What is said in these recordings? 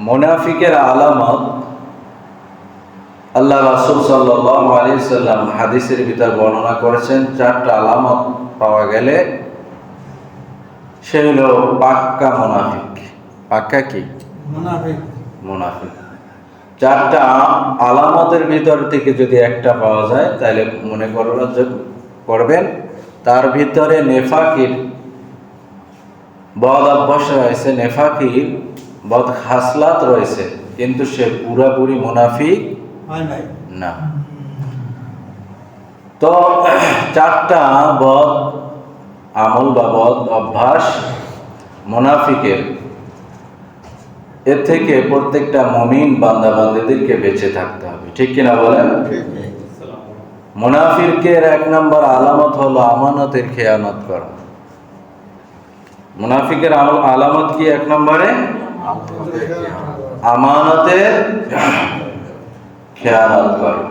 মোনাফিকের আলামত আল্লাহ রাসুল সাল্লাহ আলী সাল্লাম হাদিসের ভিতর বর্ণনা করেছেন চারটা আলামত পাওয়া গেলে সে হলো পাক্কা মোনাফিক। পাক্কা কি? মুনাফিক। চারটা আলামতের ভিতর থেকে যদি একটা পাওয়া যায় তাহলে মনে করবেন তার ভিতরে নেফাকির বদ অভ্যাস রয়েছে নেফাকির বদ খাসলাত রয়েছে কিন্তু সে পুরাপুরি মুনাফিক না। তো চারটা বদ আমল বা বদ অভ্যাস মোনাফিকের। এর থেকে প্রত্যেকটা মমিন বান্দা বান্দিদেরকে বেঁচে থাকতে হবে। ঠিক কিনা বলেন? মুনাফিকের এক নম্বর আলামত হলো আমানতের খেয়ানত করা। মুনাফিকের আলামত কি এক নম্বরে? আমানতের খেয়ানত করা।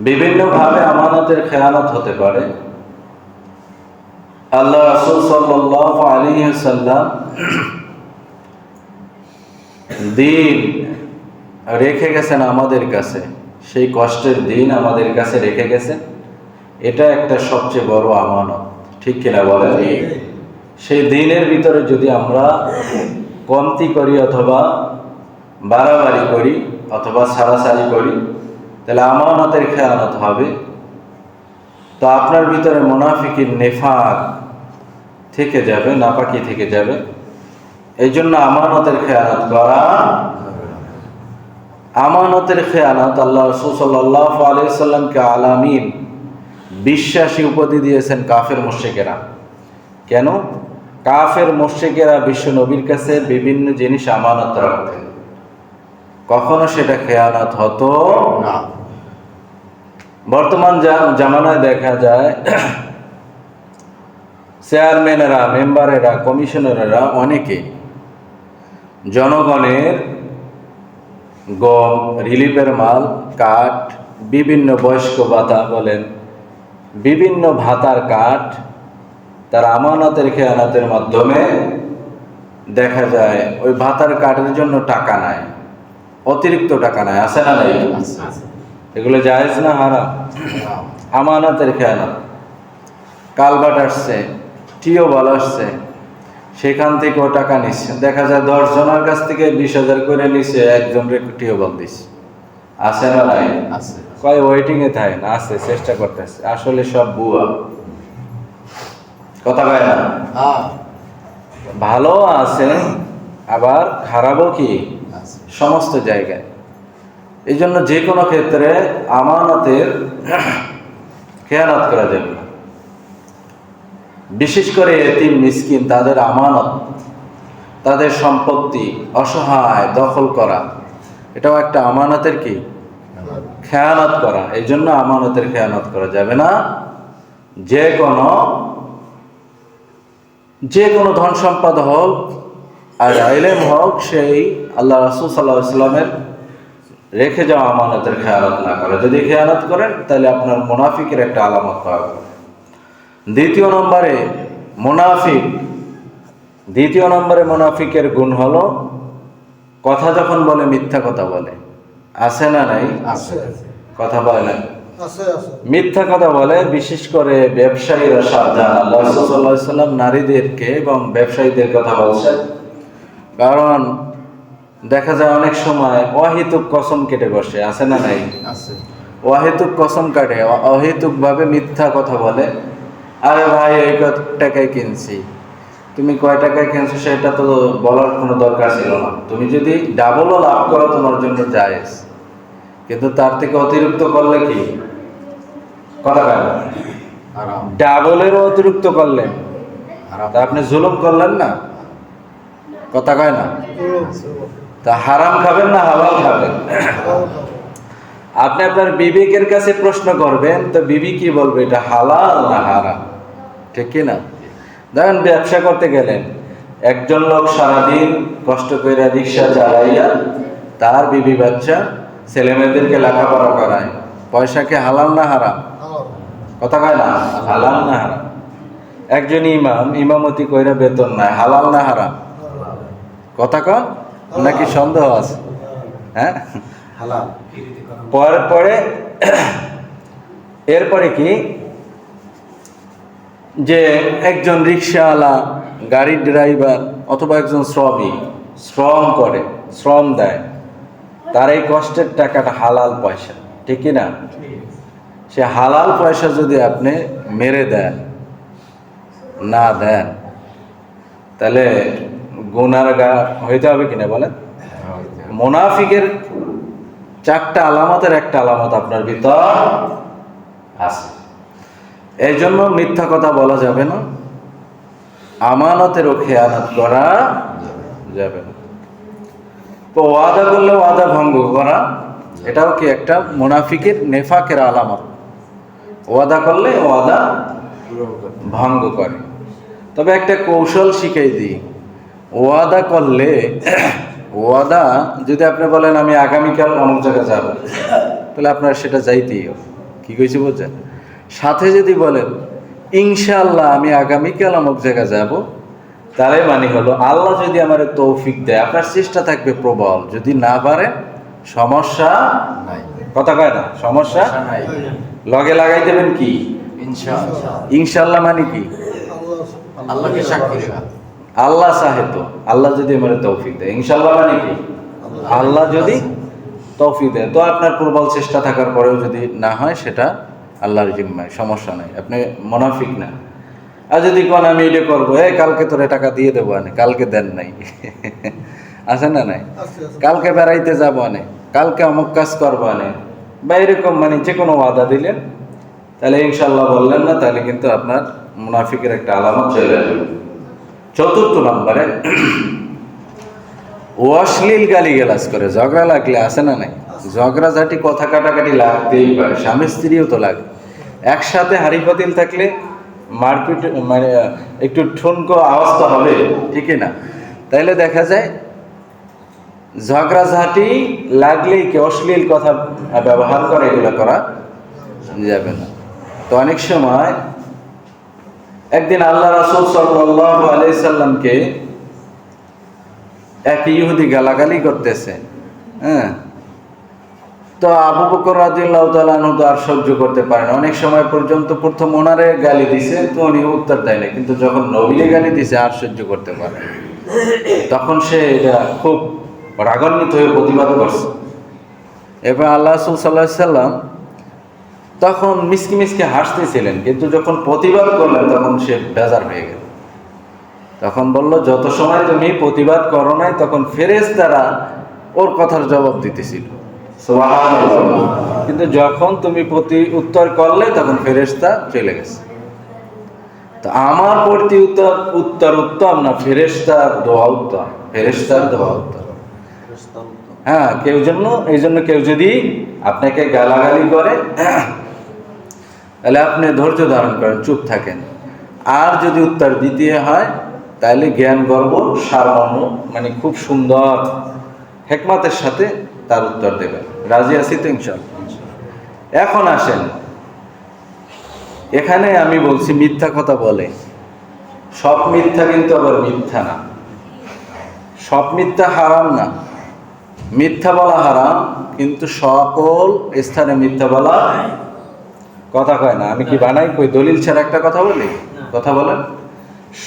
বিভিন্নভাবে আমানতের খেয়ানত হতে পারে। আল্লাহ রাসূল সাল্লাল্লাহু আলাইহি সাল্লাম দিন রেখে গেছেন আমাদের কাছে। সেই কষ্টের দিন আমাদের কাছে রেখে গেছেন। এটা একটা সবচেয়ে বড় আমানত। ঠিক কিনা বলেন? সেই দিনের ভিতরে যদি আমরা কমতি করি অথবা বাড়াবাড়ি করি অথবা সারাসারি করি, তাহলে আমানতের খেয়ানত হবে। তো আপনার ভিতরে মোনাফিকির নেফাক থেকে যাবে, নাপাকি থেকে যাবে। এই জন্য আমানতের খেয়ানত করা আমানতের খেয়ানত আল্লাহ রসুল সাল্লাহ আলাইসাল্লামকে আলামিন বিশ্বাসী উপাধি দিয়েছেন কাফের মোশেকেরা কেন? কাফের মোশেকেরা বিশ্ব নবীর কাছে বিভিন্ন জিনিস আমানত রাখতেন। কখনো সেটা খেয়ানত হতো না। বর্তমান জামানায় দেখা যায়, চেয়ারম্যানেরা, মেম্বারেরা, কমিশনারেরা অনেকে জনগণের গম, রিলিফের মাল, কাঠ, বিভিন্ন বয়স্ক ভাতা বলেন, বিভিন্ন ভাতার কাঠ তার আমানতের খেয়ানতের মাধ্যমে দেখা যায় ওই ভাতার কাঠের জন্য টাকা নাই অতিরিক্ত টাকা নাই আছে না নাই? এগুলো জায়েজ না হারাম? আমানতের খেয়ানত। কালবাট আসছে টিওবাল আসছে সেখান থেকে ও টাকা নিচ্ছে। দেখা যায় দশ জনের কাছ থেকে বিশ হাজার করে নিচ্ছে একজন টিওবাল দিচ্ছে আছে না নাই? কয় ওয়েটিং এ থাকে না আছে চেষ্টা করতেছে। আসলে সব বুয়া। কথা কয় না? হ্যাঁ। ভালো আছে আবার খারাপও কি? সমস্ত জায়গায়। এই জন্য যে কোনো ক্ষেত্রে আমানতের খেয়ানত করা যাবে না। বিশেষ করে এতিম মিসকিন তাদের আমানত তাদের সম্পত্তি অসহায় দখল করা এটাও একটা আমানতের কি? খেয়ানত করা। এই জন্য আমানতের খেয়ানত করা যাবে না। যে কোনো যে কোনো ধন সম্পদ হোক আর আইলেম হোক সেই আল্লাহ রাসুল সাল্লাহ ইসলামের রেখে যাওয়া আমানতের খেয়ালত না করে। যদি খেয়ালত করেন তাহলে আপনার মুনাফিকের একটা আলামত পাবে দ্বিতীয় নম্বরে মুনাফিক। দ্বিতীয় নম্বরে মুনাফিকের গুণ হলো কথা যখন বলে মিথ্যা কথা বলে। আছে না নাই? আছে। কথা বলে না? মিথ্যা কথা বলে বিশেষ করে ব্যবসায়ীরা সাবধান। আল্লাহ সাল্লাম নারীদেরকে এবং ব্যবসায়ীদের কথা বলছেন। কারণ দেখা যায় অনেক সময় অহেতুক কসম কেটে বসে আছে না নাই? আছে। অহেতুক কসম কাটে অ- অহেতুকভাবে মিথ্যা কথা বলে। আরে ভাই এই টাকায় কিনছি? তুমি কয় টাকায় কিনছো সেটা তো বলার কোনো দরকার ছিল না। তুমি যদি ডাবলও লাভ করো তোমার জন্য জায়েজ। কিন্তু তার থেকে অতিরিক্ত করলে কি? কথা ডাবলেরও অতিরিক্ত করলেন। তা আপনি জুলুম করলেন না? কথা কয় না? তা হারাম খাবেন না হালাল খাবেন? আপনি আপনার বিবেকের কাছে প্রশ্ন করবেন তো বিবি কি বলবে এটা হালাল না হারাম? ঠিক কি না দেখেন ব্যবসা করতে গেলেন একজন লোক সারাদিন কষ্ট করে রিক্সা চালাইয়া তার বিবি বাচ্চা ছেলে মেয়েদেরকে লেখাপড়া করায়। পয়সাকে হালাল না হারাম। কথা কয় না? হালাল না হারাম? একজন ইমাম ইমামতি কইরা বেতন নাই হালাল না হারাম? কথা কন নাকি সন্দেহ আছে? হ্যাঁ? পরে পরে এরপরে কি? যে একজন রিক্সাওয়ালা গাড়ির ড্রাইভার অথবা একজন শ্রমিক শ্রম করে শ্রম দেয় তার এই কষ্টের টাকাটা হালাল পয়সা ঠিক না? সে হালাল পয়সা যদি আপনি মেরে দেন, না দেন, তাহলে গুনার গা হইতে হবে কিনা বলেন? মোনাফিকের চারটা আলামতের একটা আলামত আপনার ভিতর আছে। এই জন্য মিথ্যা কথা বলা যাবে না আমানতেরও খেয়ানত করা যাবে না। তো ওয়াদা করলে ওয়াদা ভঙ্গ করা, এটাও কি একটা মুনাফিকের নেফাকের আলামত? ওয়াদা করলে ওয়াদা ভঙ্গ করে। তবে একটা কৌশল শিখাই দিই। ওয়াদা করলে ওয়াদা যদি আপনি বলেন আমি আগামীকাল অমুক জায়গায় যাব তাহলে আপনার সেটা যাইতেই হবে। কি কইছি বুঝছেন? সাথে যদি বলেন ইনশাআল্লাহ আমি আগামীকাল অমুক জায়গায় যাব তারাই মানে হলো আল্লাহ যদি আমার তৌফিক দেয় আপনার চেষ্টা থাকবে প্রবল। যদি না পারে সমস্যা নাই। কথা কয় না? সমস্যা নাই। লগে লাগাই দেবেন কি? ইনশাআল্লাহ। মানে কি? আল্লাহ আল্লাহকে সাক্ষী আল্লাহ সাহেব আল্লাহ যদি আমার তৌফিক দেয়। ইনশাল্লাহ মানে কি? আল্লাহ। যদি তৌফিক দেয়। তো আপনার প্রবল চেষ্টা থাকার পরেও যদি না হয় সেটা আল্লাহর জিম্মায়। সমস্যা নাই। আপনি মুনাফিক না। আর যদি কোন আমি এটা করব এ কালকে তোরে টাকা দিয়ে দেবো আনে। কালকে দেন নাই। আছে না নাই? কালকে বেড়াইতে যাব আনে। কালকে অমুক কাজ করব আনে। বা এরকম মানে যে কোনো ওয়াদা দিলেন, তাহলে ইনশাল্লাহ বললেন না, তাহলে কিন্তু আপনার মুনাফিকের একটা আলামত চলে আসবে। চতুর্থ নম্বরে অশ্লীল গালি গালাজ করে, ঝগড়া লাগলে আসে না নাই? ঝগড়া ঝাঁটি কথা কাটাকাটি লাগতেই পারে, স্বামী স্ত্রীও তো লাগে। একসাথে হাড়ি পাতিল থাকলে মারপিট মানে একটু ঠুনকো আওয়াজ তো হবে, ঠিকই না। তাইলে দেখা যায় ঝগড়াঝাটি লাগলেই কি অশ্লীল কথা ব্যবহার করে এগুলো করা যাবে না। তো অনেক সময় একদিন আল্লাহ রাসুল সাল্লাহ আলাইসাল্লামকে এক ইহুদি গালাগালি করতেছে হ্যাঁ? তো আবু বকর রাদিয়াল্লাহু তাআলা আনহু তো আর সহ্য করতে পারে না। অনেক সময় পর্যন্ত প্রথম ওনারে গালি দিছে, তো উনি উত্তর দেয় না কিন্তু যখন নবীরে গালি দিছে, আর সহ্য করতে পারে তখন সে এটা খুব রাগান্বিত হয়ে প্রতিবাদ করছে। এবার আল্লাহ সাল্লাম তখন মিসকি মিসকি হাসতেছিলেন, কিন্তু যখন প্রতিবাদ করলেন তখন সে বেজার হয়ে গেল। তখন বলল, যত সময় তুমি প্রতিবাদ করো নাই, তখন ফেরেস তারা ওর কথার জবাব দিতেছিল। কিন্তু যখন তুমি প্রতি উত্তর করলে, তখন ফেরেশতা চলে গেছে। তো আমার প্রতি উত্তর উত্তর উত্তম না, ফেরেশতার দোয়া উত্তম। ফেরেশতার দোয়া উত্তম। হ্যাঁ কেউ জন্য, এই জন্য কেউ যদি আপনাকে গালাগালি করে, তাহলে আপনি ধৈর্য ধারণ করেন, চুপ থাকেন। আর যদি উত্তর দ্বিতীয় হয়, তাহলে জ্ঞান গর্ব, সারমর্ম মানে খুব সুন্দর হেকমাতের সাথে তার উত্তর দেবেন। রাজি আছি তো এখন আসেন। এখানে আমি বলছি, মিথ্যা কথা বলে। সব মিথ্যা কিন্তু আবার মিথ্যা না। সব মিথ্যা হারাম না। মিথ্যা বলা হারাম কিন্তু সকল স্থানে মিথ্যা বলা কথা কয় না। আমি কি বানাই? কই দলিল ছাড়া একটা কথা বলি? কথা বলেন।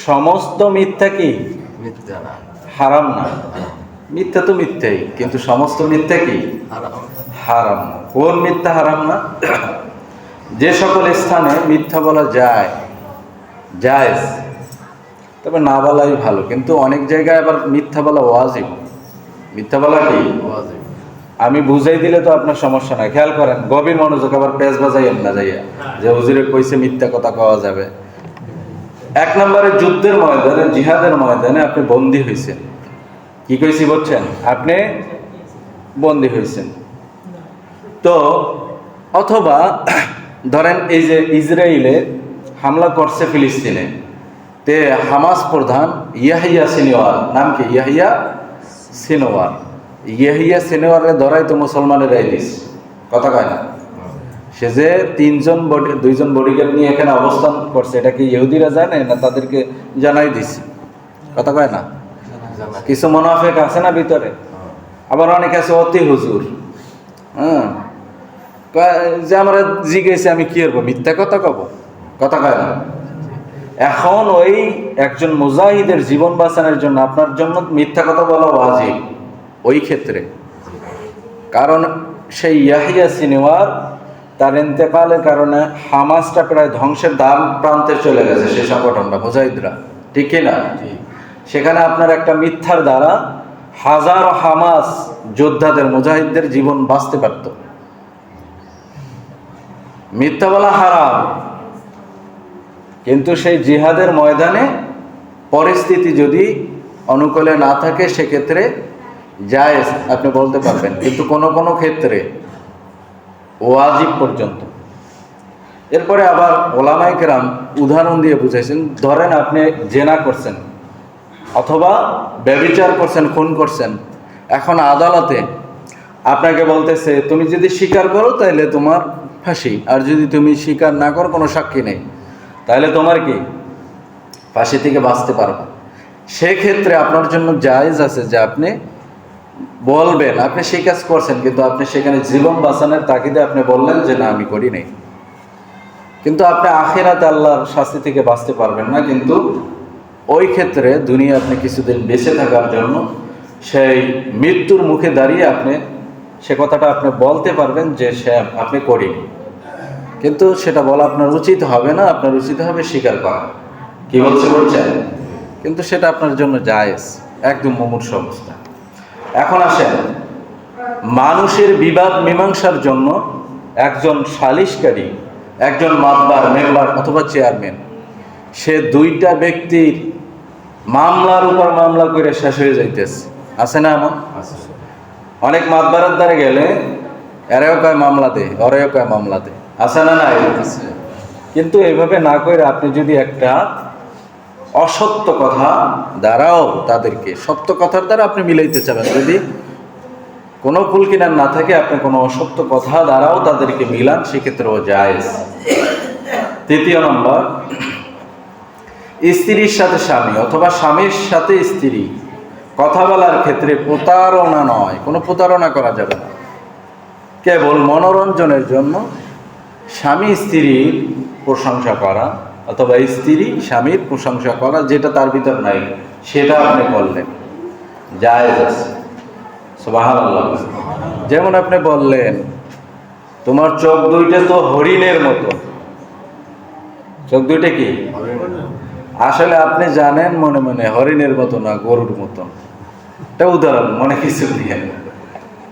সমস্ত মিথ্যা কি? মিথ্যা না। হারাম না। মিথ্যা তো মিথ্যাই কিন্তু সমস্ত মিথ্যা কি? হারাম। হারাম না। কোন মিথ্যা হারাম না? যে সকল স্থানে মিথ্যা বলা যায় যায় তবে না বলাই ভালো কিন্তু অনেক জায়গায় আবার মিথ্যা বলা ওয়াজিব। মিথ্যা বলা কি? আমি বুঝাই দিলে তো আপনার সমস্যা নাই। খেয়াল করেন, গভীর মনোযোগ আবার পেঁচ বাজাইয়েন না যাইয়া। যে হুজুরে কইছে মিথ্যা কথা কওয়া যাবে। এক নম্বরে যুদ্ধের ময়দানে, জিহাদের ময়দানে আপনি বন্দী হয়েছেন কি কইছি বলছেন আপনি বন্দী হয়েছেন তো, অথবা ধরেন এই যে ইসরায়েলে হামলা করছে ফিলিস্তিনে, তে হামাস প্রধান ইয়াহিয়া সিনোয়ার, নাম কি? ইয়াহিয়া সিনোয়ার ইয়াহিয়া সিনোয়ারে ধরাই তো মুসলমানের দিস কথা কয় না? সে যে তিনজন বডি দুইজন বডিগার্ড নিয়ে এখানে অবস্থান করছে, এটা কি ইহুদিরা জানে না তাদেরকে জানাই দিছে? কথা কয় না? কিছু মোনাফেক আছে না ভিতরে? আবার অনেক আছে, অতি হুজুর। হ্যাঁ। যে আমরা জিজ্ঞেসি আমি কি করব? মিথ্যা কথা কব? কথা কয় না? এখন ওই একজন মুজাহিদের জীবন বাঁচানোর জন্য আপনার জন্য মিথ্যা কথা বলা ওয়াজিব। ওই ক্ষেত্রে। কারণ সেই ইয়াহিয়া সিনেমার তার ইন্তেকালের কারণে হামাসটা প্রায় ধ্বংসের দাম প্রান্তে চলে গেছে সেই সংগঠনটা মুজাহিদরা। ঠিক কি না? সেখানে আপনার একটা মিথ্যার দ্বারা হাজার হামাস যোদ্ধাদের মুজাহিদদের জীবন বাঁচতে পারত। মিথ্যা বলা হারাম। কিন্তু সেই জিহাদের ময়দানে পরিস্থিতি যদি অনুকূলে না থাকে, সেক্ষেত্রে জায়েজ, আপনি বলতে পারবেন। কিন্তু কোনো কোনো ক্ষেত্রে ওয়াজিব পর্যন্ত। এরপরে আবার ওলামাই কেরাম উদাহরণ দিয়ে বুঝাইছেন, ধরেন আপনি জেনা করছেন অথবা ব্যবিচার করছেন, খুন করছেন। এখন আদালতে আপনাকে বলতেছে, তুমি যদি স্বীকার করো তাহলে তোমার ফাঁসি। আর যদি তুমি স্বীকার না করো, কোনো সাক্ষী নেই। তাহলে তোমার কি? ফাঁসি থেকে বাঁচতে পারবে। সেক্ষেত্রে আপনার জন্য জায়জ আছে যে আপনি বলবেন, আপনি সেই কাজ করছেন, কিন্তু আপনি সেখানে জীবন বাঁচানোর তাগিদে আপনি বললেন যে না, আমি করি নাই। কিন্তু আপনি আখেরাতে আল্লাহর শাস্তি থেকে বাঁচতে পারবেন না, কিন্তু ওই ক্ষেত্রে দুনিয়া আপনি কিছুদিন বেঁচে থাকার জন্য সেই মৃত্যুর মুখে দাঁড়িয়ে আপনি সে কথাটা আপনি বলতে পারবেন যে, সে আপনি করিনি। কিন্তু সেটা বলা আপনার উচিত হবে না আপনার উচিত হবে স্বীকার করা। কি বলছে বলছেন? কিন্তু সেটা আপনার জন্য জায়েজ একদম মুমূর্ষ অবস্থা। এখন আসেন মানুষের বিবাদ মীমাংসার জন্য একজন সালিশকারী একজন মাতবার মেম্বার অথবা চেয়ারম্যান সে দুইটা ব্যক্তির মামলার উপর মামলা করে শেষ হয়ে যাইতেছে। আছে না এমন? অনেক মাতবারের দ্বারা গেলে এরাও কয় মামলা দে ওরাও কয় মামলা দে আছে না নাই? কিন্তু এভাবে না করে আপনি যদি একটা অসত্য কথা দ্বারাও তাদেরকে, সত্য কথার দ্বারা আপনি মিলাইতে চাবেন। যদি কোনো কুল কিনার না থাকে, আপনি কোনো অসত্য কথা দ্বারাও তাদেরকে মিলান, সেক্ষেত্রেও জায়েজ। তৃতীয় নম্বর, স্ত্রীর সাথে স্বামী অথবা স্বামীর সাথে স্ত্রী কথা বলার ক্ষেত্রে প্রতারণা নয়। কোনো প্রতারণা করা যাবে না। কেবল মনোরঞ্জনের জন্য স্বামী স্ত্রীর প্রশংসা করা অথবা স্ত্রী স্বামীর প্রশংসা করা যেটা তার ভিতর নাই, সেটা আপনি সুবহানাল্লাহ। যেমন আপনি বললেন, তোমার চোখ দুইটা তো হরিণের মতো। চোখ দুইটা কি? আসলে আপনি জানেন মনে মনে, হরিণের মতো না, গরুর মতন এটা উদাহরণ, মনে কিছু দিয়ে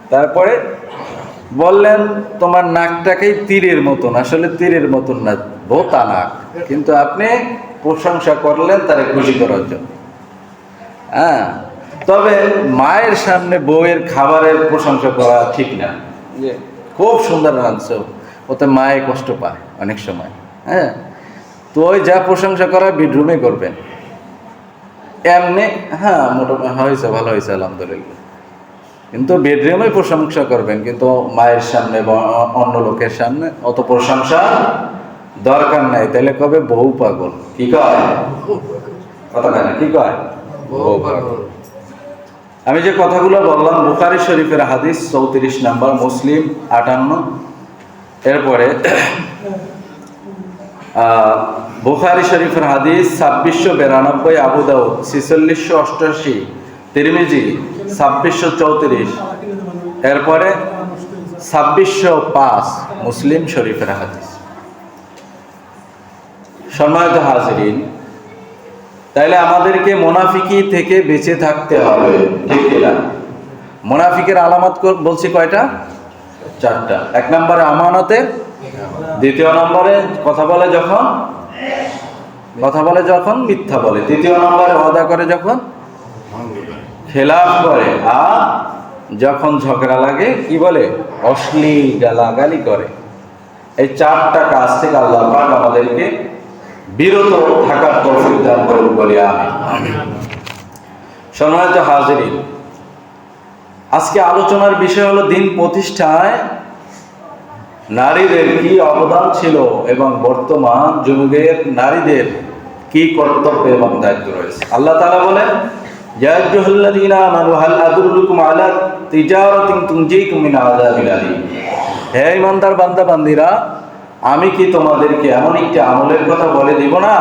তারপরে বললেন তোমার নাকটাকেই তীরের মতন। আসলে তীরের মতন না বোতা নাক। কিন্তু আপনি প্রশংসা করলেন তারে খুশি করার জন্য। হ্যাঁ তবে মায়ের সামনে বউয়ের খাবারের প্রশংসা করা ঠিক না। খুব সুন্দর রাঁধছো ওতে মায়ে কষ্ট পায় অনেক সময় হ্যাঁ। তো ওই যা প্রশংসা করা বেডরুমে করবেন। এমনি হ্যাঁ মোটামুটি হয়েছে ভালো হয়েছে আলহামদুলিল্লাহ। কিন্তু বেডরুমে প্রশংসা করবেন কিন্তু মায়ের সামনে বা অন্য লোকের সামনে অত প্রশংসা দরকার নাই। তাহলে কবে? বহু পাগল। কি কয়? কথা কয় না কি কয়? বহু পাগল। আমি যে কথাগুলো বললাম বুখারি শরীফের হাদিস চৌত্রিশ নাম্বার মুসলিম আটান্ন। এরপরে আহ, বুখারি শরীফের হাদিস ছাব্বিশশো বিরানব্বই আবু দাউদ ছিচল্লিশশো অষ্টআশি তিরমিজি ছাব্বিশশো চৌত্রিশ। এরপরে ছাব্বিশশো পাঁচ মুসলিম শরীফের হাদিস। সম্মানিত হাজরিন, তাইলে আমাদেরকে মোনাফিকি থেকে বেঁচে থাকতে হবে মোনাফিকের আলামত বলছি কয়টা? চারটা। এক নম্বরে আমানতে, দ্বিতীয় নম্বরে কথা বলে যখন? কথা বলে যখন মিথ্যা বলে। তৃতীয় নম্বরে ওয়াদা করে যখন? খেলাফ করে আর যখন ঝগড়া লাগে কি বলে? অশ্লীল গালাগালি করে। এই চারটা কাজ থেকে আল্লাহ পাক আমাদেরকে বিরত থাকার তৌফিক দান করুন বলি আমি সম্মানিত হাজিরিন আজকে আলোচনার বিষয় হলো দিন প্রতিষ্ঠায় নারীদের কি অবদান ছিল এবং বর্তমান যুগের নারীদের কি কর্তব্য এবং দায়িত্ব রয়েছে। আল্লাহ তাআলা বলেন يا أيها الذين آمنوا هل أدلكم على تجارة تنجيكم من عذاب أليم হে ইমানদার বান্দা বান্দিরা আমি কি তোমাদেরকে এমন একটি আমলের কথা বলে দিব না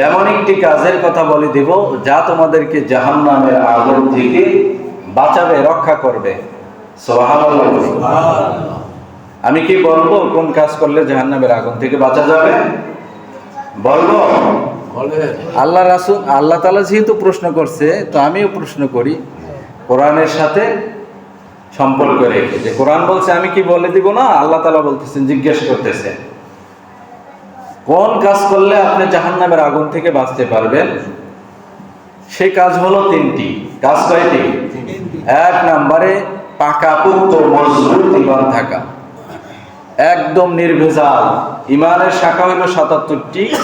এমন একটি কাজের কথা বলে দিব যা তোমাদেরকে জাহান্নামের আগুন থেকে বাঁচাবে রক্ষা করবে সুবহানাল্লাহ আমি কি বলবো কোন কাজ করলে জাহান্নামের আগুন থেকে বাঁচা যাবে বলবো বলেন আল্লাহ রাসুল, আল্লাহ তালা যেহেতু প্রশ্ন করছে, তো আমিও প্রশ্ন করি। কোরআনের সাথে সম্পর্ক রেখে। যে কোরআন বলছে, আমি কি বলে দিব না? আল্লাহ তালা বলতেছেন, জিজ্ঞেস করতেছেন। কোন কাজ করলে আপনি জাহান্নামের আগুন থেকে বাঁচতে পারবেন? সেই কাজ হলো তিনটি। কাজ কয়টি? এক নম্বরে পাকাপুক্ত মজবুত ইমান থাকা। একদম নির্ভেজাল। ইমানের শাখা হইল সাতাত্তরটি।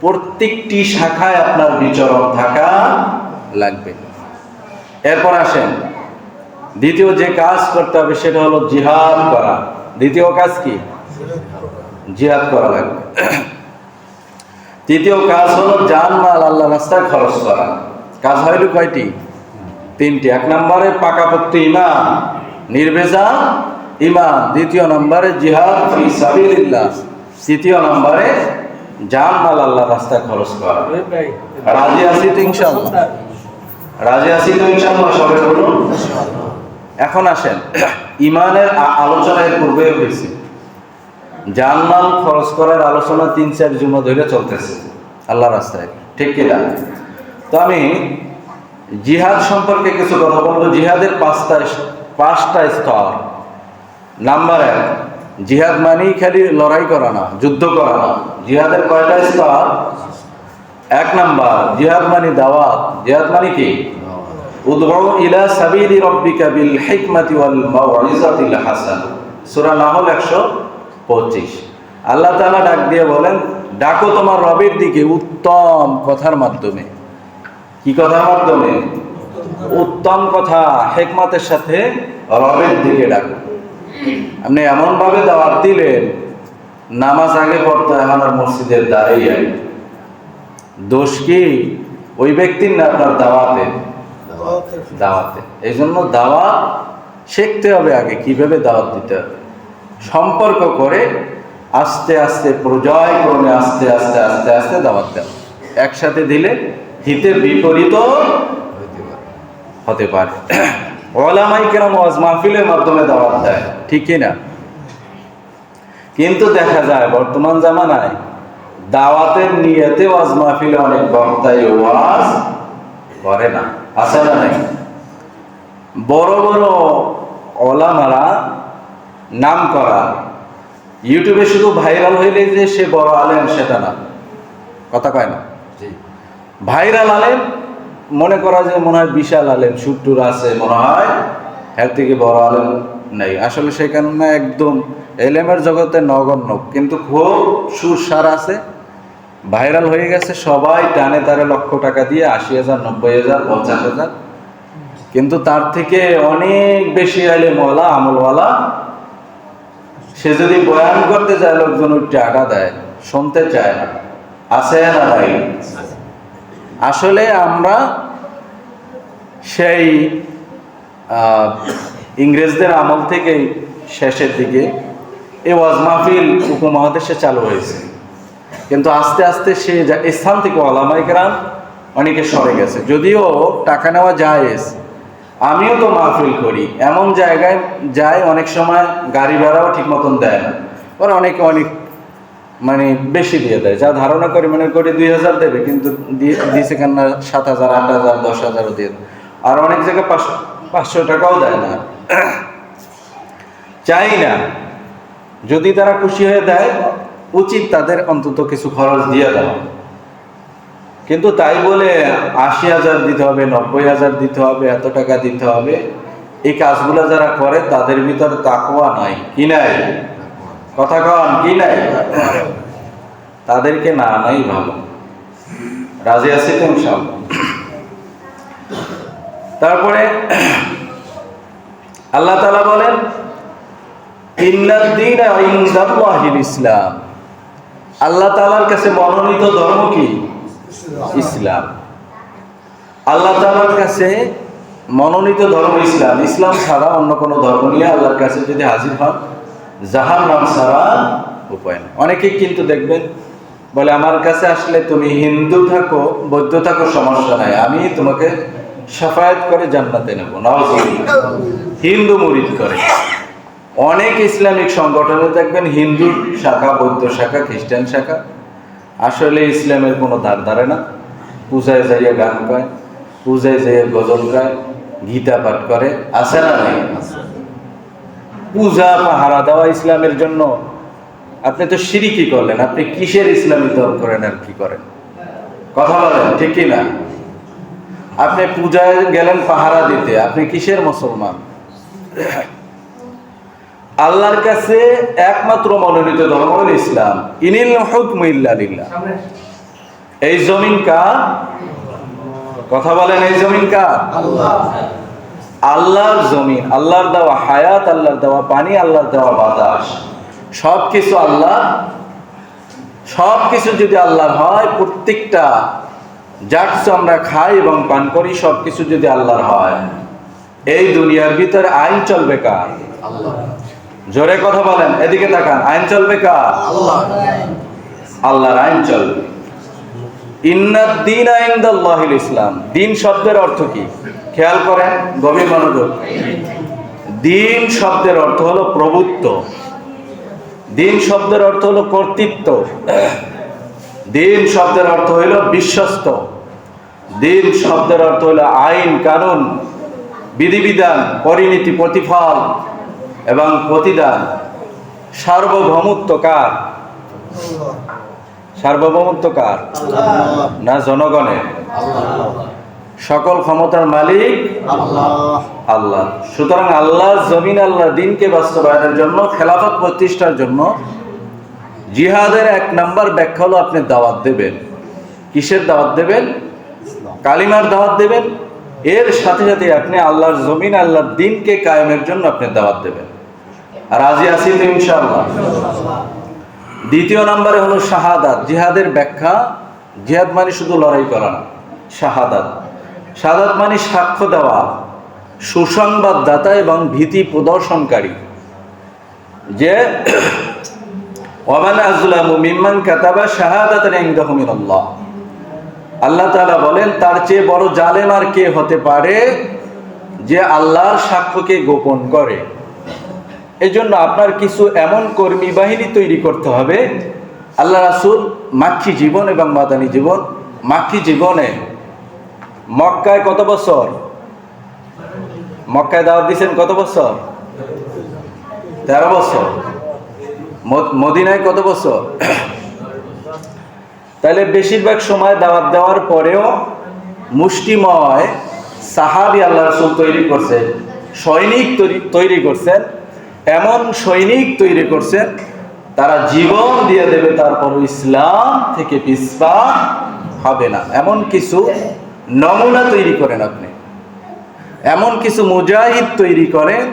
প্রত্যেকটি শাখায় আপনার বিচরণ থাকা লাগবে। এরপর আসেন। দ্বিতীয় যে কাজ করতে হবে সেটা হলো জিহাদ করা। দ্বিতীয় কাজ কি? জিহাদ করা লাগবে। তৃতীয় কাজ হলো জানমাল আল্লাহ রাস্তায় খরচ করা। কাজ হইল কয়টি? তিনটি। এক নম্বরে পাকাপোক্ত ইমান নির্ভেজা ইমান দ্বিতীয় নম্বরে জিহাদ তৃতীয় নম্বরে জানমাল আল্লাহ রাস্তায় খরচ করা। রাজি আছি তো ইনশাআল্লাহ রাজি আছি তো ইনশাআল্লাহ সবাই বলুন? এখন আসেন। ইমানের আ- আলোচনার পূর্বে হয়েছে। জানমাল খরচ করার আলোচনা তিন চার জুমা ধরে চলতেছে আল্লাহ রাস্তায়। ঠিক কিনা তো আমি জিহাদ সম্পর্কে কিছু কথা বলব। জিহাদের পাঁচটা পাঁচটা স্তর। নাম্বার এক জিহাদ মানেই খালি লড়াই করা না, যুদ্ধ করা না। জিহাদের কয়টা স্তর? এক নাম্বার, জিহাদ মানে দাওয়াত। জিহাদ মানে কি? উদউ ইলা সাবিলি রাব্বিকা বিল হিকমাতি ওয়াল মাউইজাতিল হাসান। সূরা নাহল 125 আল্লাহ তাআলা ডাক দিয়ে বলেন, ডাকো তোমার রবের দিকে উত্তম কথার মাধ্যমে। কি কথার মাধ্যমে? উত্তম কথা, হেকমাতের সাথে রবের দিকে ডাকো। আপনি এমন ভাবে দাওয়াত দিলেন নামাজ আগে পড়তে এখন আর মসজিদের দাঁড়িয়ে দোষ কি? ওই ব্যক্তির না আপনার দাওয়াতে? দাওয়াতে। এই জন্য দাওয়াত শিখতে হবে আগে কীভাবে দাওয়াত দিতে হবে। সম্পর্ক করে আস্তে আস্তে প্রজয় ক্রমে আস্তে আস্তে আস্তে আস্তে দাওয়াত দেওয়া। একসাথে দিলে হিতে বিপরীত হতে পারে। ওলামাই কেরাম ওয়াজ মাহফিলের মাধ্যমে দাওয়াত দেয়। ঠিক কি না? কিন্তু দেখা যায়, বর্তমান জামানায় দাওয়াতের নিয়তে ওয়াজ মাহফিলে অনেক বক্তাই ওয়াজ করে না। আছে না নাই? বড় বড় ওলামারা নাম করা, ইউটিউবে শুধু ভাইরাল হইলে যে সে বড় আলেম, সেটা না। কথা কয় না? ভাইরাল আলেম মনে করা যে মনে হয় বিশাল আলেম, সুট্টুর আছে, মনে হয় এর থেকে বড় আলেম নেই। আসলে সেখানে একদম এলেমের জগতে নগণ্য, কিন্তু খুব সুরসার আছে। ভাইরাল হয়ে গেছে সবাই টানে তারে লক্ষ টাকা দিয়ে আশি হাজার, নব্বই হাজার, পঞ্চাশ হাজার। কিন্তু তার থেকে অনেক বেশি আলেমওয়ালা, আমলওয়ালা, সে যদি বয়ান করতে চায় লোকজন উঠে আটা দেয়, শুনতে চায় না। আছে না ভাই আসলে আমরা সেই ইংরেজদের আমল থেকে শেষের দিকে এই ওয়াজ মাহফিল উপমহাদেশে চালু হয়েছে। কিন্তু আস্তে আস্তে সে স্থান থেকে ওলামাইকরাম অনেকে সরে গেছে। যদিও টাকা নেওয়া জায়েজ, আমিও তো মাহফিল করি। এমন জায়গায় যাই অনেক সময় গাড়ি ভাড়াও ঠিক মতন দেয় না। ওরা অনেকে, অনেক মানে বেশি দিয়ে দেয়। যা ধারণা করি মনে করি দুই হাজার দেবে, কিন্তু দিয়ে- দিয়েছে কেন সাত হাজার, আট হাজার, দশ হাজারও দিয়ে দেয়। আর অনেক জায়গায় পাঁচশো পাঁচশো টাকাও দেয় না। চাই না। যদি তারা খুশি হয়ে দেয়, উচিত তাদের অন্তত কিছু খরচ দিয়ে দেওয়া। কিন্তু তাই বলে আশি হাজার দিতে হবে, নব্বই হাজার দিতে হবে, এত টাকা দিতে হবে, এই কাজগুলো যারা করে তাদের ভিতরে তাকওয়া নাই, কি নাই? কথা কন, কি নাই? তাদেরকে না নাই ভালো। রাজি আছি তো তারপরে আল্লাহ তালা বলেন ইসলাম। আল্লাহ তাআলার কাছে মনোনীত ধর্ম কি? ইসলাম। আল্লাহ তাআলার কাছে মনোনীত ধর্ম ইসলাম। ইসলাম ছাড়া অন্য কোনো ধর্ম নিয়ে আল্লাহর কাছে যদি হাজির হন জাহান নাম ছাড়া উপায় নেই। অনেকেই কিন্তু দেখবেন, বলে, আমার কাছে আসলে তুমি হিন্দু থাকো, বৌদ্ধ থাকো, সমস্যা নাই। আমি তোমাকে সাফায়াত করে জান্নাতে নেব। হিন্দু মুরিদ করে। অনেক ইসলামিক সংগঠনে দেখবেন, হিন্দু শাখা, বৌদ্ধ শাখা, খ্রিস্টান শাখা, আসলে ইসলামের কোনো ধার ধারে না। পূজায় যাইয়া গান গায়, পূজায় যাইয়া গজল গায়, গীতা পাঠ করে, আছে না নাই? পূজা পাহারা দেওয়া ইসলামের জন্য। আপনি তো সিরিকি করলেন, আপনি কিসের ইসলামী দল করেন আর কি করেন? কথা বলেন, ঠিক না? আপনি পূজায় গেলেন পাহারা দিতে, আপনি কিসের মুসলমান? আল্লাহর কাছে একমাত্র মনোনীত ধর্ম হল ইসলাম। ইনিল হুকম ইল্লা লিল্লাহ। এই জমিন কার? কথা বলেন, এই জমিন কার? আল্লাহর জমিন আল্লাহর দেওয়া হায়াত আল্লাহর দেওয়া পানি আল্লাহর দেওয়া বাতাস। সব কিছু আল্লাহ। সব কিছু যদি আল্লাহর হয় প্রত্যেকটা যা কিছু আমরা খাই এবং পান করি সব কিছু যদি আল্লাহর হয় এই দুনিয়ার ভিতরে আইন চলবে কার? আল্লাহ জোরে কথা বলেন এদিকে তাকান আইন চলবে কার? আল্লাহ আল্লাহর আইন চলবে। ইন্নাদ দিন আইন্দাল্লাহিল ইসলাম। দিন শব্দের অর্থ কি? খেয়াল করেন, গভীর মনোযোগ। দিন শব্দের অর্থ হলো প্রভুত্ব। দিন শব্দের অর্থ হলো কর্তৃত্ব। দিন শব্দের অর্থ হইল বিশ্বস্ত। দিন শব্দের অর্থ হলো আইন, কানুন, বিধিবিধান, পরিণীতি, প্রতিফল এবং প্রতিদান। সার্বভৌমত্ব কার? সার্বভৌমত্ব কার? না জনগণের? সকল ক্ষমতার মালিক আল্লাহ। আল্লাহ। সুতরাং আল্লাহর জমিন আল্লাহ দিনকে বাস্তবায়নের জন্য খেলাফত প্রতিষ্ঠার জন্য জিহাদের এক নাম্বার ব্যাখ্যা হলো আপনি দাওয়াত দেবেন। কিসের দাওয়াত দেবেন? কালিমার দাওয়াত দেবেন। এর সাথে সাথে আপনি আল্লাহর জমিন আল্লাহর দিনকে কায়েমের জন্য আপনি দাওয়াত দেবেন। আর আজই আসি তো ইনশাআল্লাহ। দ্বিতীয় নম্বরে হলো শাহাদাত। জিহাদের ব্যাখ্যা, জিহাদ মানে শুধু লড়াই করা না, শাহাদাত। শাহাদাত মানে সাক্ষ্য দেওয়া, সুসংবাদদাতা এবং ভীতি প্রদর্শনকারী। যে, ওমান আজলামু মিম্মান কাতাবা শাহাদাতান ইনদাহু মিনাল্লাহ। আল্লাহ তাআলা বলেন, তার চেয়ে বড় জালেম আর কে হতে পারে যে আল্লাহর সাক্ষ্যকে গোপন করে? এজন্য আপনার কিছু এমন কর্মী বাহিনী তৈরি করতে হবে। আল্লাহ রাসূল মাক্ষী জীবন এবং মাদানী জীবন মাক্ষী জীবনে মক্কায় কত বছর? মক্কায় দাওয়াত দিয়েছেন কত বছর? তেরো বছর। মদিনায় কত বছর? তাহলে বেশিরভাগ সময় দাওয়াত দেওয়ার পরেও মুষ্টিময় সাহাবি আল্লাহ রসুল তৈরি করছেন, সৈনিক তৈরি করছেন। এমন সৈনিক তৈরি করছেন তারা জীবন দিয়ে দেবে, তারপর ইসলাম থেকে পিসপা হবে না। এমন কিছু নমুনা তৈরি করেন আপনি। এমন কিছু মুজাহিদ তৈরি করেন,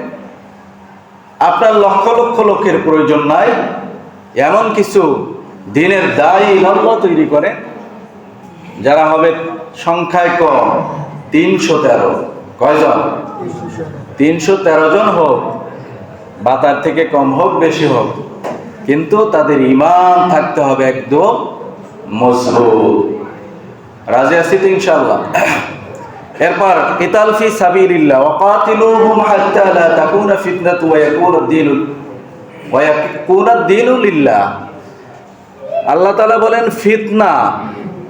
আপনার লক্ষ লক্ষ লোকের প্রয়োজন নাই। এমন কিছু দিনের দায়ী ইমাল্লা তৈরি করে যারা হবে সংখ্যায় কম, তিনশো তেরো। কয়জন? তিনশো তেরো জন হোক। বা তার থেকে কম হোক, বেশি হোক। কিন্তু তাদের ইমান থাকতে হবে একদম মজবুত। রাজি আছি তো ইনশাআল্লাহ? এরপর, কিতাল ফি সাবিলিল্লাহ, ওয়াকাতিলুহুম হাত্তা লা তাকুনা ফিতনাতু ওয়া ইয়াকুনা ad-দীন ওয়া ইয়াকুনা ad-দীন লিল্লাহ। আল্লাহ তাআলা বলেন, ফিতনা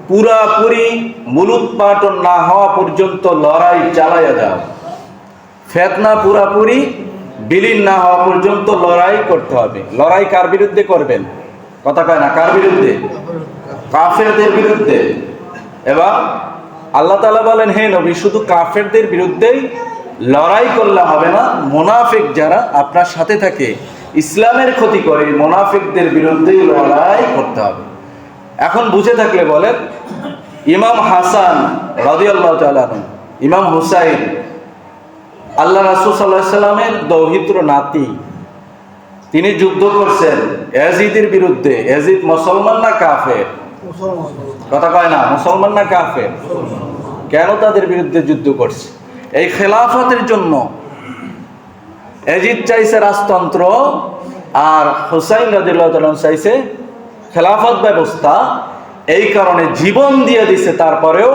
পুরাপুরি মূলোৎপাটন না হওয়া পর্যন্ত লড়াই চালায়া যাও। ফেতনা পুরাপুরি বিলীন না হওয়া পর্যন্ত লড়াই করতে হবে। লড়াই কার বিরুদ্ধে করবেন? কথা কয় না কার বিরুদ্ধে? কাফেরদের বিরুদ্ধে। এবং আল্লাহ তালা বলেন হে নবী শুধু কাফেরদের বিরুদ্ধেই লড়াই করলে হবে না। মোনাফেক যারা আপনার সাথে থাকে। ইসলামের ক্ষতি করে মোনাফেকদের বিরুদ্ধেই লড়াই করতে হবে। এখন বুঝে থাকলে বলেন ইমাম হাসান রাদিয়াল্লাহু তাআলা আনহু, ইমাম হুসাইন আল্লাহ রাসূল সাল্লামের দৌহিত্র নাতি। তিনি যুদ্ধ করছেন এজিদের বিরুদ্ধে। এজিদ মুসলমান না কাফের? কথা কয় না, মুসলমান না কাফের? কেন তাদের বিরুদ্ধে যুদ্ধ করছে? এই খেলাফতের জন্য এজিদ চাইছে রাজতন্ত্র আর হুসাইন রাজিল্লাহ চাইছে খেলাফত ব্যবস্থা। এই কারণে জীবন দিয়ে দিছে, তারপরেও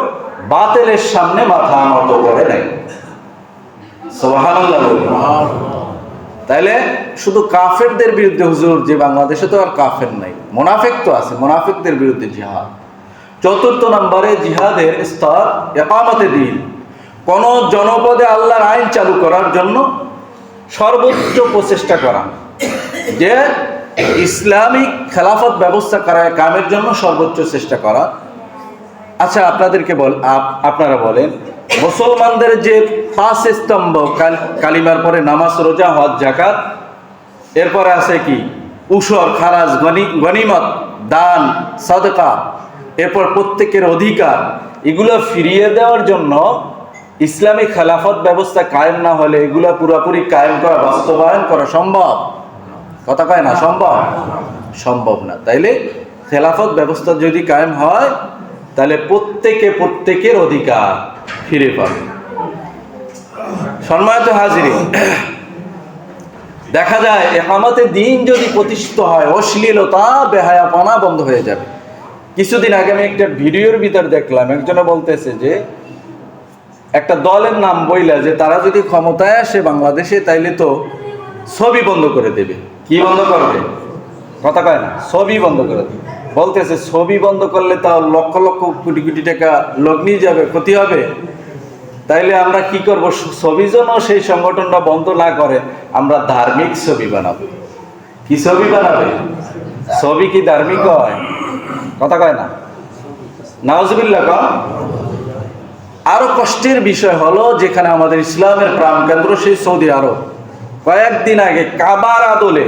বাতেলের সামনে মাথা নত করে বলুন। তাইলে শুধু কাফেরদের বিরুদ্ধে হুজুর, যে বাংলাদেশে তো আর কাফের নাই, মোনাফেক তো আছে, মোনাফেকদের বিরুদ্ধে জিহাদ। চতুর্থ নম্বরে জিহাদের স্তর, একামতে দিন। কোন জনপদে আল্লাহর আইন চালু করার জন্য সর্বোচ্চ প্রচেষ্টা করা। যে ইসলামিক খেলাফত ব্যবস্থা করা কামের জন্য সর্বোচ্চ চেষ্টা করা। আচ্ছা আপনাদেরকে বল আপ- আপনারা বলেন মুসলমানদের যে পাঁচ স্তম্ভ, কাল- কালিমার পরে নামাজ, রোজা, হজ জাকাত এরপরে আছে কি? উসর খারাজ গনি, গনিমত, দান, সাদকা, এরপর প্রত্যেকের অধিকার, এগুলো ফিরিয়ে দেওয়ার জন্য ইসলামী খেলাফত ব্যবস্থা কায়েম না হলে এগুলো পুরোপুরি কায়েম করা, বাস্তবায়ন করা সম্ভব? কথা কয় না, সম্ভব? সম্ভব না। তাইলে খেলাফত ব্যবস্থা যদি কায়েম হয়, তাহলে প্রত্যেকে প্রত্যেকের অধিকার। ফিরে পাবে। সম্মানিত হাজিরি দেখা যায় একামতে দিন যদি প্রতিষ্ঠিত হয়, অশ্লীলতা, বেহায়াপনা বন্ধ হয়ে যাবে। কিছুদিন আগে আমি একটা ভিডিওর ভিতর দেখলাম, একজনে বলতেছে যে, একটা দলের নাম বইলা যে, তারা যদি ক্ষমতায় আসে বাংলাদেশে, তাইলে তো ছবি বন্ধ করে দেবে। কি বন্ধ করবে? কথা কয় না, ছবি বন্ধ করে দেবে। বলতেছে, ছবি বন্ধ করলে তাও লক্ষ লক্ষ কোটি কোটি টাকা লগ্নি যাবে, ক্ষতি হবে। তাইলে আমরা কি করব? ছবি যেন সেই সংগঠনটা বন্ধ না করে, আমরা ধার্মিক ছবি বানাবো। কি ছবি বানাবে? ছবি কি ধার্মিক হয়? কথা কয় না। নাওজবিল্লা কম আরও কষ্টের বিষয় হলো, যেখানে আমাদের ইসলামের প্রাণকেন্দ্র সেই সৌদি আরব। কয়েকদিন আগে কাবার আদলে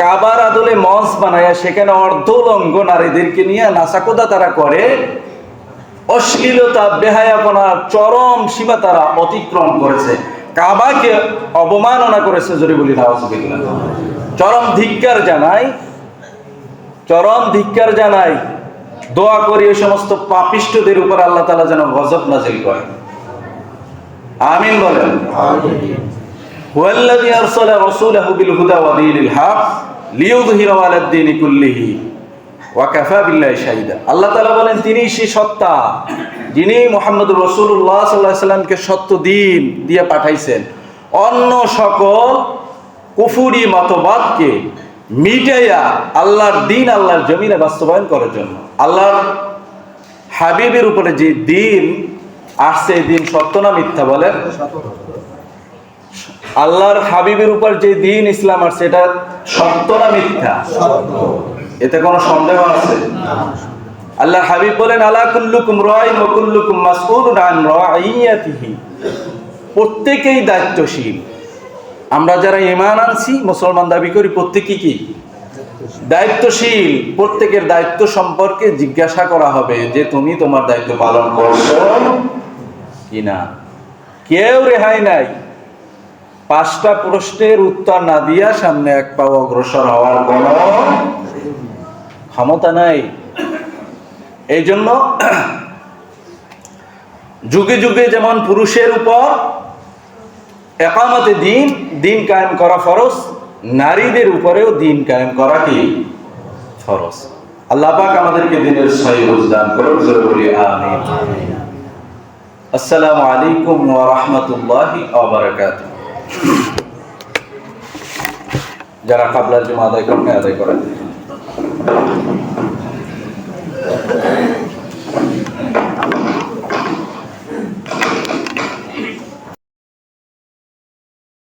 কাবার আদলে মঞ্চ বানায় সেখানে অর্ধলঙ্গ নারীদেরকে নিয়ে নাসাকোদা তারা করে। অশ্লীলতা বেহায়াপনার চরম সীমা তারা অতিক্রম করেছে। কাবাকে অবমাননা করেছে যদি বলি নাওজবিল্লাহ চরম ধিক্কার জানাই চরম ধিক্কার জানাই দোয়া করি ওই সমস্ত পাপিষ্টদের উপর আল্লাহ তালা যেন গজব নাজিল করে আমিন বলেন। হুয়াল্লাযী আল্লাহ বলেন তিনি সেই সত্তা যিনি মুহাম্মদুর রাসূলুল্লাহ সাল্লাল্লাহু আলাইহি সত্য দিন দিয়ে পাঠাইছেন। অন্য সকল কুফুরি মতবাদকে মিটাইয়া আল্লাহর দিন আল্লাহর জমিনে বাস্তবায়ন করার জন্য। আল্লাহর হাবিবের উপরে যে দিন আসছে দিন সত্য না মিথ্যা বলেন? আল্লাহর হাবিবের উপর যে দিন ইসলাম আসছে এটা সত্য না মিথ্যা? এতে কোনো সন্দেহ আছে? আল্লাহ হাবিব বলেন, আলা কুল্লুকুম রাইন ওয়া কুল্লুকুম মাসউলুন আন রাইয়াতিহি। প্রত্যেকেই দায়িত্বশীল। আমরা যারা ঈমান আনছি, মুসলমান দাবি করি, প্রত্যেকই কি? দায়িত্বশীল। প্রত্যেকের দায়িত্ব সম্পর্কে জিজ্ঞাসা করা হবে যে, তুমি তোমার দায়িত্ব পালন করছ কিনা? কেউ রেহাই নাই। পাঁচটা প্রশ্নের উত্তর না দিয়া সামনে এক পা অগ্রসর হওয়ার কোন ক্ষমতা নাই। এই জন্য যুগে যুগে যেমন পুরুষের উপর একামতে দিন দিন কায়েম করা ফরজ নারীদের উপরেও দিন কায়েম করা কি? ফরজ। আল্লাহ পাক আমাদেরকে দিনের সহি দান করুন আমিন। আসসালামু আলাইকুম ওয়া রাহমাতুল্লাহি ওয়া বারাকাতুহু। যারা কাবলার জমা আদায় করেন আদায় করেন।